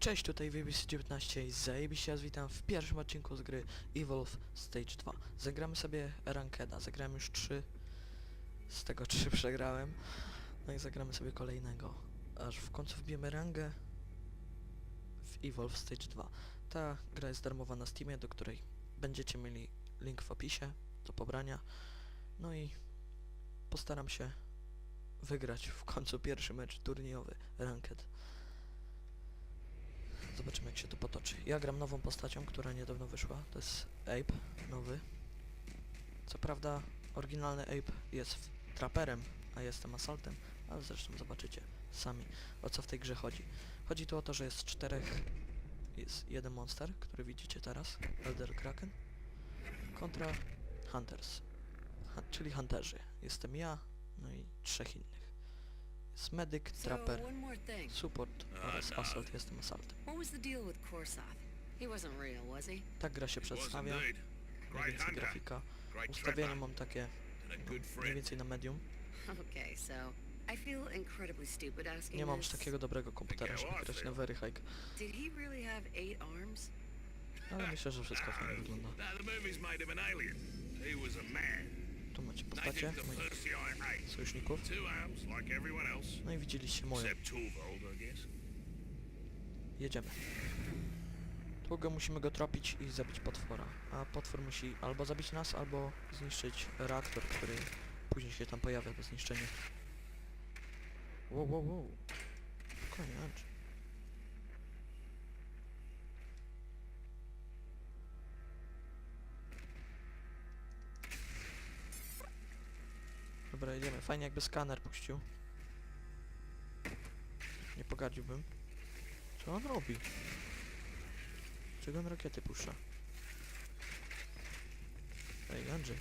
Cześć, tutaj WBC19 i zajebiście was witam w pierwszym odcinku z gry Evolve Stage 2. Zagramy sobie Rankeda, zagrałem już 3, z tego 3 przegrałem, no i zagramy sobie kolejnego, aż w końcu wbijemy rangę w Evolve Stage 2. Ta gra jest darmowa na Steamie, do której będziecie mieli link w opisie do pobrania, no i postaram się wygrać w końcu pierwszy mecz turniejowy Ranked. Zobaczymy jak się to potoczy. Ja gram nową postacią, która niedawno wyszła. To jest Ape, nowy. Co prawda oryginalny Ape jest traperem, a jestem assaltem, ale zresztą zobaczycie sami o co w tej grze chodzi. Chodzi tu o to, że jest czterech, jest jeden monster, który widzicie teraz, Elder Kraken, kontra Hunters, ha, czyli Hunterzy. Jestem ja, no i trzech innych. Jest Medic, Trapper. Support oraz Assault, jestem assaltem. What was the deal with Korsath? He wasn't real, was he? Tak gra się przedstawia, mniej więcej grafika. Ustawienie mam takie mniej więcej na medium. Okay, so I feel incredibly stupid asking Nie mam już takiego dobrego komputera, żeby grać na very high. Did he really have eight arms? Ale myślę, że wszystko fajnie wygląda. He was a man. Tu macie postacie moich sojuszników. No i widzieliście moje. Jedziemy. Długo musimy go tropić i zabić potwora. A potwór musi albo zabić nas, albo zniszczyć reaktor, który później się tam pojawia do zniszczenia. Wow, wow, wow. Spokojnie, Dobra, jedziemy. Fajnie jakby skaner puścił. Nie pogadziłbym. Co on robi? Czego on rakiety puszcza? Ej, Andrzej.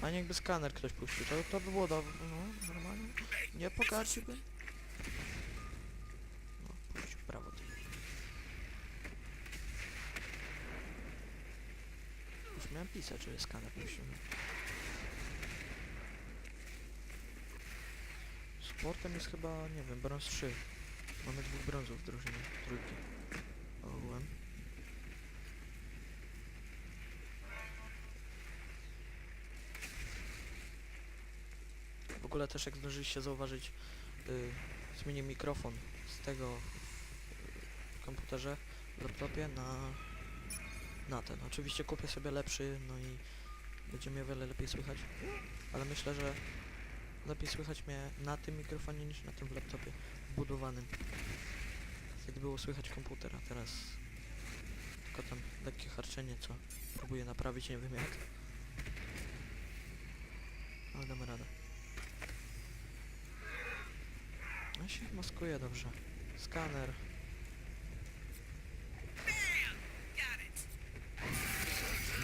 Fajnie jakby skaner ktoś puścił, to, to by było dobre, no, normalnie. Nie pogadziłbym. No, puścił, brawo ty. Już miałem pisać, że skaner puścił. Sportem jest chyba, nie wiem, brąz 3. Mamy dwóch brązów w drużynie, trójki. Ogółem. W ogóle też jak zdążyliście zauważyć, y, zmienię mikrofon z tego y, w komputerze, laptopie na, na ten. Oczywiście kupię sobie lepszy, no i będzie mnie wiele lepiej słychać, ale myślę, że lepiej słychać mnie na tym mikrofonie niż na tym w laptopie wbudowanym. Wtedy było słychać komputer, a teraz tylko tam lekkie harczenie, co próbuję naprawić, nie wiem jak. Ale damy radę. No się maskuje dobrze. Skaner.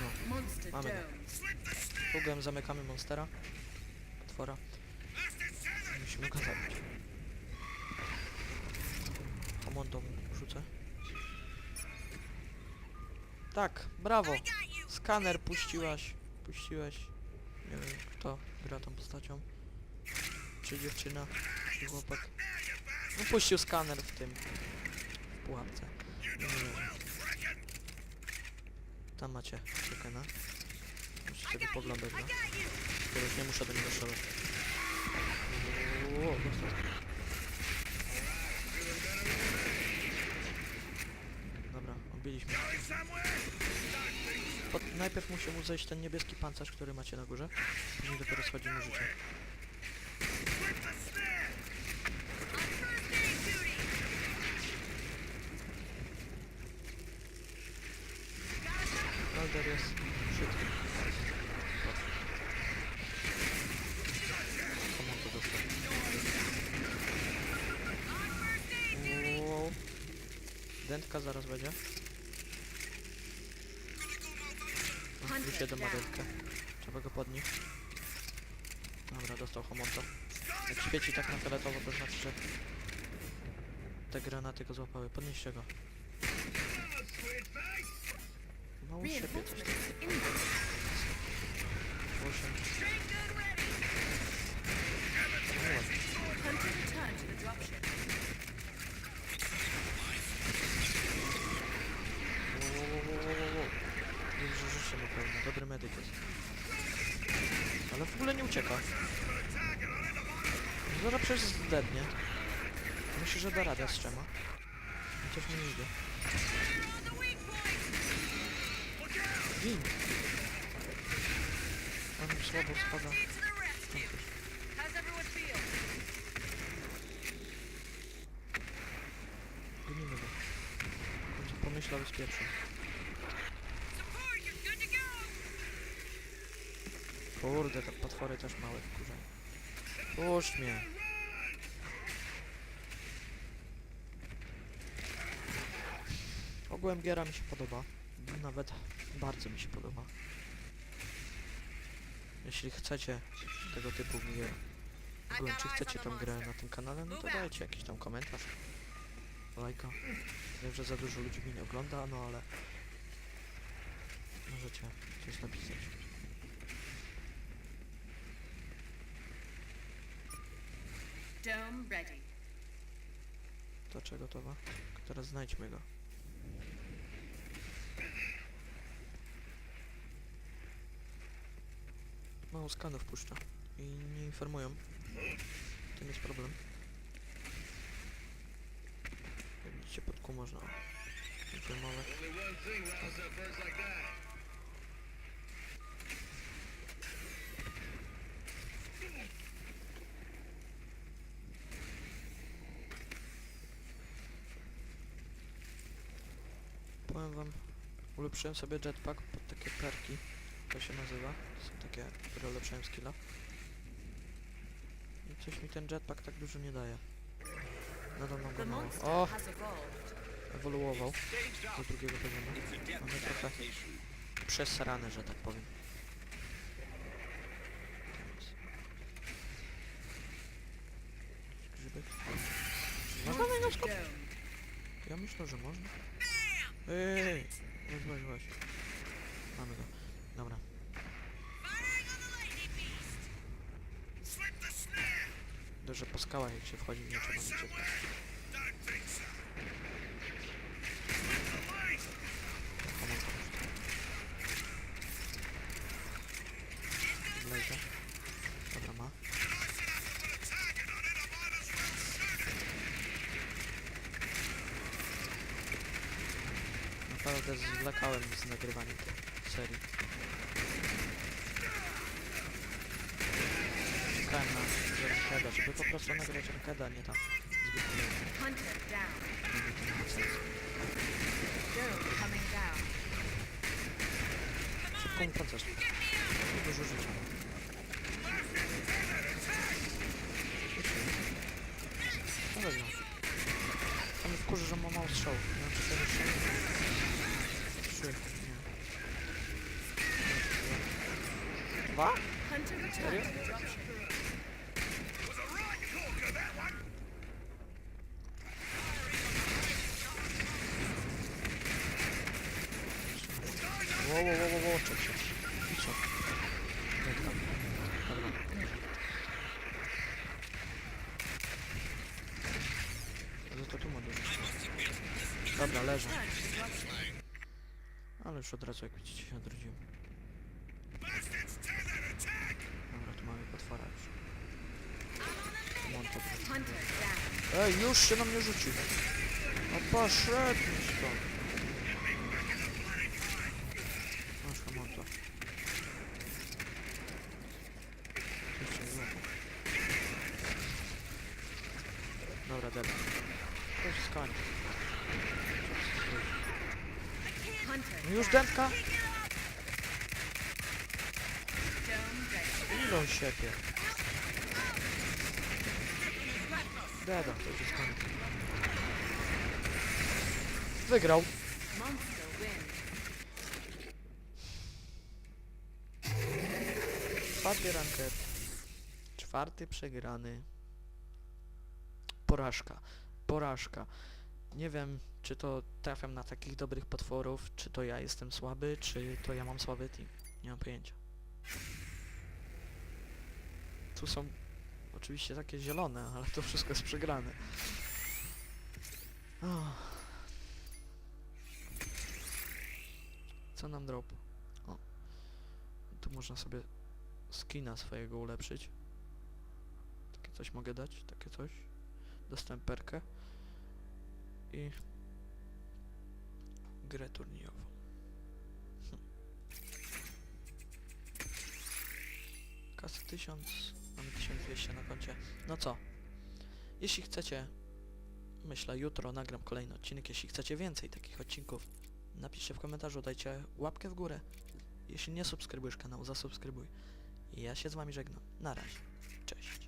No, Mamy. Pugłem zamykamy monstera. Potwora. Musimy go zabić. Komondą rzucę. Tak, brawo! Skaner puściłaś. Puściłeś. Nie wiem kto gra tą postacią. Czy dziewczyna, czy chłopak. No puścił skaner w tym. W pułapce. Nie wiem. Tam macie Chickena. Musicie sobie poglądać go. Teraz nie muszę do niego strzelać. Dobra, odbiliśmy. Pod, najpierw musi mu zejść ten niebieski pancerz, który macie na górze. Później dopiero schodzi mu życie. Elder jest szybki. Dętka zaraz będzie. O, Już jedę ma dętkę. Trzeba go podnieść. Dobra, dostał homonta. Jak świeci tak na fioletowo, to znaczy, że te granaty go złapały. Podnieście go. Mało siebie coś tam. Reinforcements inbound. 8. Hunter return to the dropship. Ucieka. Zaraz przecież zdednie. Myślę, że da radę z trzema. Chociaż nie idzie. Win! On słabo spada. Gonimy go. Będzie pomyślał z pierwszym. Support, you're good to go! Kurde, te potwory też małe wkurzają. Puść mnie. Ogółem giera mi się podoba. Nawet bardzo mi się podoba. Jeśli chcecie tego typu gier, ogółem czy chcecie tą grę na tym kanale, no to dajcie jakiś tam komentarz. Lajka. Wiem, że za dużo ludzi mnie nie ogląda, no ale możecie coś napisać. Dome ready. To czego to ma? Teraz znajdźmy go. Mało skanów puszcza i nie informują. To nie jest problem. Jak widzicie pod kół można informować. Powiem wam, ulepszyłem sobie jetpack pod takie perki. To się nazywa. To są takie, które ulepszają skilla. I coś mi ten jetpack tak dużo nie daje. Nadal mam go mało. O! Ewoluował do drugiego poziomu. Mamy trochę przesrane, że tak powiem. Grzybek. Można na niego. Ja myślę, że można. Ej, weź, weź, weź. Mamy go. Dobra. Że po skałach jak się wchodzi, nie trzeba nic Naprawdę zwlekałem z nagrywaniem tej serii. Czekałem na Rankeda, żeby po prostu nagrać Rankeda, nie tam zbyt nie down. Szybką proces. Dużo życia. No. To mnie wkurzy, że ma mało strzał. Miałem cztery strzały. Trzy. Nie. Dwa? Hunter Serio? returned to dropship. Was a right corker, that one! Wo, wo, wo, wo, wo, czek się. I co? Jak tam? Dobra. No to tu ma dużo. Dobra, leżę. Ale już od razu jak widzicie się odrodziłem. Ej, już się na mnie rzucił. No poszedł stąd. Masz złapał. Dobra, dobra. To jest skoń. Hunter No już ready. Ile on siepie? Deda, to już koniec. Wygrał. Czwarty ranket. Czwarty przegrany. Porażka. Porażka. Nie wiem, czy to trafiam na takich dobrych potworów, czy to ja jestem słaby, czy to ja mam słaby team. Nie mam pojęcia. Tu są oczywiście takie zielone, ale to wszystko jest przegrane. Oh. Co nam drop? O. Tu można sobie skina swojego ulepszyć. Takie coś mogę dać, takie coś. Dostałem perkę. I grę turniejową. Hm. Kasy 1000, mamy 1200 na koncie. No co? Jeśli chcecie, myślę jutro nagram kolejny odcinek, jeśli chcecie więcej takich odcinków, napiszcie w komentarzu, dajcie łapkę w górę. Jeśli nie subskrybujesz kanału, zasubskrybuj. Ja się z wami żegnam. Na razie. Cześć.